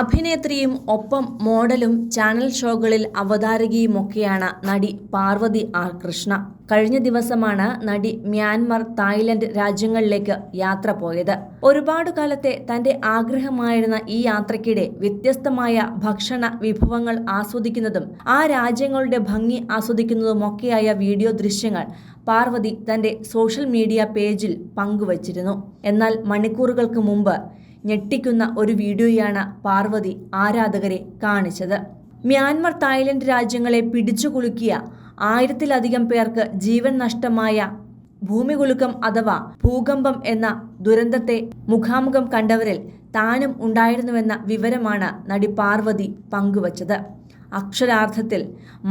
അഭിനേത്രിയും ഒപ്പം മോഡലും ചാനൽ ഷോകളിൽ അവതാരകയുമൊക്കെയാണ് നടി പാർവതി ആർ കൃഷ്ണ. കഴിഞ്ഞ ദിവസമാണ് നടി മ്യാൻമർ തായ്ലൻഡ് രാജ്യങ്ങളിലേക്ക് യാത്ര പോയത്. ഒരുപാട് കാലത്തെ തന്റെ ആഗ്രഹമായിരുന്ന ഈ യാത്രയ്ക്കിടെ വ്യത്യസ്തമായ ഭക്ഷണ വിഭവങ്ങൾ ആസ്വദിക്കുന്നതും ആ രാജ്യങ്ങളുടെ ഭംഗി ആസ്വദിക്കുന്നതുമൊക്കെയായ വീഡിയോ ദൃശ്യങ്ങൾ പാർവതി തന്റെ സോഷ്യൽ മീഡിയ പേജിൽ പങ്കുവച്ചിരുന്നു. എന്നാൽ മണിക്കൂറുകൾക്ക് മുമ്പ് ഞെട്ടിക്കുന്ന ഒരു വീഡിയോയാണ് പാർവതി ആരാധകരെ കാണിച്ചത്. മ്യാൻമർ തായ്ലൻഡ് രാജ്യങ്ങളെ പിടിച്ചുകുലുക്കിയ ആയിരത്തിലധികം പേർക്ക് ജീവൻ നഷ്ടമായ ഭൂമികുലുക്കം അഥവാ ഭൂകമ്പം എന്ന ദുരന്തത്തെ മുഖാമുഖം കണ്ടവരിൽ താനും ഉണ്ടായിരുന്നുവെന്ന വിവരമാണ് നടി പാർവതി പങ്കുവച്ചത്. അക്ഷരാർത്ഥത്തിൽ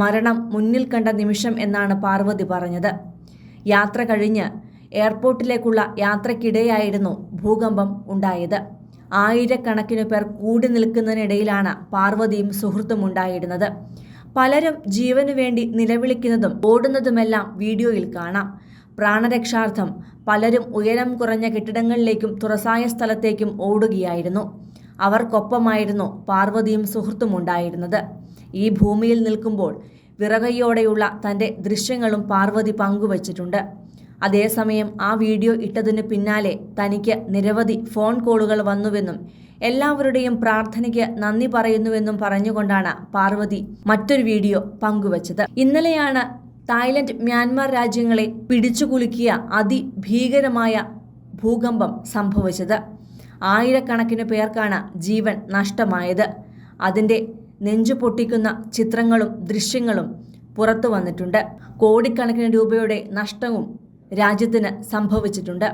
മരണം മുന്നിൽ കണ്ട നിമിഷം എന്നാണ് പാർവതി പറഞ്ഞത്. യാത്ര കഴിഞ്ഞ് എയർപോർട്ടിലേക്കുള്ള യാത്രക്കിടെയായിരുന്നു ഭൂകമ്പം ഉണ്ടായത്. ആയിരക്കണക്കിന് പേർ കൂടി നിൽക്കുന്നതിനിടയിലാണ് പാർവതിയും സുഹൃത്തും ഉണ്ടായിരുന്നത്. പലരും ജീവനു വേണ്ടി നിലവിളിക്കുന്നതും ഓടുന്നതുമെല്ലാം വീഡിയോയിൽ കാണാം. പ്രാണരക്ഷാർത്ഥം പലരും ഉയരം കുറഞ്ഞ കെട്ടിടങ്ങളിലേക്കും തുറസായ സ്ഥലത്തേക്കും ഓടുകയായിരുന്നു. അവർക്കൊപ്പമായിരുന്നു പാർവതിയും സുഹൃത്തും ഉണ്ടായിരുന്നത്. ഈ ഭൂമിയിൽ നിൽക്കുമ്പോൾ വിറകയോടെയുള്ള തന്റെ ദൃശ്യങ്ങളും പാർവതി പങ്കുവച്ചിട്ടുണ്ട്. അതേസമയം ആ വീഡിയോ ഇട്ടതിന് പിന്നാലെ തനിക്ക് നിരവധി ഫോൺ കോളുകൾ വന്നുവെന്നും എല്ലാവരുടെയും പ്രാർത്ഥനയ്ക്ക് നന്ദി പറയുന്നുവെന്നും പറഞ്ഞുകൊണ്ടാണ് പാർവതി മറ്റൊരു വീഡിയോ പങ്കുവച്ചത്. ഇന്നലെയാണ് തായ്ലൻഡ് മ്യാൻമാർ രാജ്യങ്ങളെ പിടിച്ചുകുലുക്കിയ അതിഭീകരമായ ഭൂകമ്പം സംഭവിച്ചത്. ആയിരക്കണക്കിന് പേർക്കാണ് ജീവൻ നഷ്ടമായത്. അതിന്റെ നെഞ്ചു പൊട്ടിക്കുന്ന ചിത്രങ്ങളും ദൃശ്യങ്ങളും പുറത്തു വന്നിട്ടുണ്ട്. കോടിക്കണക്കിന് രൂപയുടെ നഷ്ടവും രാജ്യത്തിന് സംഭവിച്ചിട്ടുണ്ട്.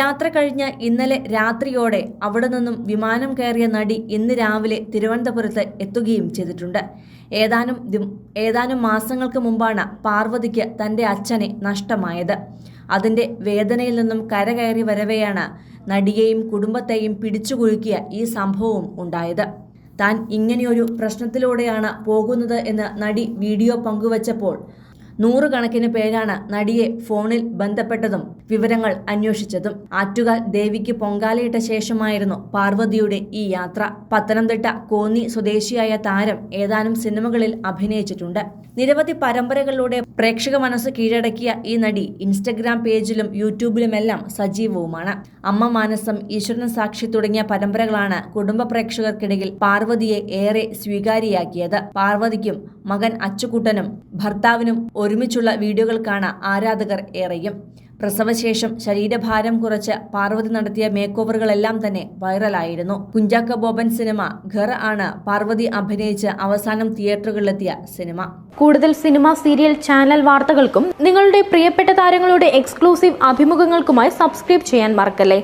യാത്ര കഴിഞ്ഞ് ഇന്നലെ രാത്രിയോടെ അവിടെ നിന്നും വിമാനം കയറിയ നടി ഇന്ന് രാവിലെ തിരുവനന്തപുരത്ത് എത്തുകയും ചെയ്തിട്ടുണ്ട്. ഏതാനും ഏതാനും മാസങ്ങൾക്ക് മുമ്പാണ് പാർവതിക്ക് തന്റെ അച്ഛനെ നഷ്ടമായത്. അതിന്റെ വേദനയിൽ നിന്നും കരകയറി വരവെയാണ് നടിയെയും കുടുംബത്തെയും പിടിച്ചുകുലുക്കിയ ഈ സംഭവവും ഉണ്ടായത്. താൻ ഇങ്ങനെയൊരു പ്രശ്നത്തിലൂടെയാണ് പോകുന്നത് എന്ന് നടി വീഡിയോ പങ്കുവച്ചപ്പോൾ നൂറുകണക്കിന് പേരാണ് നടിയെ ഫോണിൽ ബന്ധപ്പെട്ടതും വിവരങ്ങൾ അന്വേഷിച്ചതും. ആറ്റുകാൽ ദേവിക്ക് പൊങ്കാലയിട്ട ശേഷമായിരുന്നു പാർവതിയുടെ ഈ യാത്ര. പത്തനംതിട്ട കോന്നി സ്വദേശിയായ താരം ഏതാനും സിനിമകളിൽ അഭിനയിച്ചിട്ടുണ്ട്. നിരവധി പരമ്പരകളിലൂടെ പ്രേക്ഷക മനസ്സ് കീഴടക്കിയ ഈ നടി ഇൻസ്റ്റഗ്രാം പേജിലും യൂട്യൂബിലുമെല്ലാം സജീവവുമാണ്. അമ്മ മാനസം ഈശ്വരൻ സാക്ഷി തുടങ്ങിയ പരമ്പരകളാണ് കുടുംബ പ്രേക്ഷകർക്കിടയിൽ പാർവതിയെ ഏറെ സ്വീകാര്യയാക്കിയത് പാർവതിക്കും മകൻ അച്ചുകൂട്ടനും ഭർത്താവിനും ഒരുമിച്ചുള്ള വീഡിയോകൾക്കാണ് ആരാധകർ ഏറെയും. പ്രസവശേഷം ശരീരഭാരം കുറച്ച് പാർവതി നടത്തിയ മേക്കോവറുകളെല്ലാം തന്നെ വൈറലായിരുന്നു. കുഞ്ചാക്ക ബോബൻ സിനിമ ഘർ ആണ് പാർവതി അഭിനയിച്ച് അവസാനം തിയേറ്ററുകളിലെത്തിയ സിനിമ. കൂടുതൽ സിനിമ സീരിയൽ ചാനൽ വാർത്തകൾക്കും നിങ്ങളുടെ പ്രിയപ്പെട്ട താരങ്ങളുടെ എക്സ്ക്ലൂസീവ് അഭിമുഖങ്ങൾക്കുമായി സബ്സ്ക്രൈബ് ചെയ്യാൻ മറക്കല്ലേ?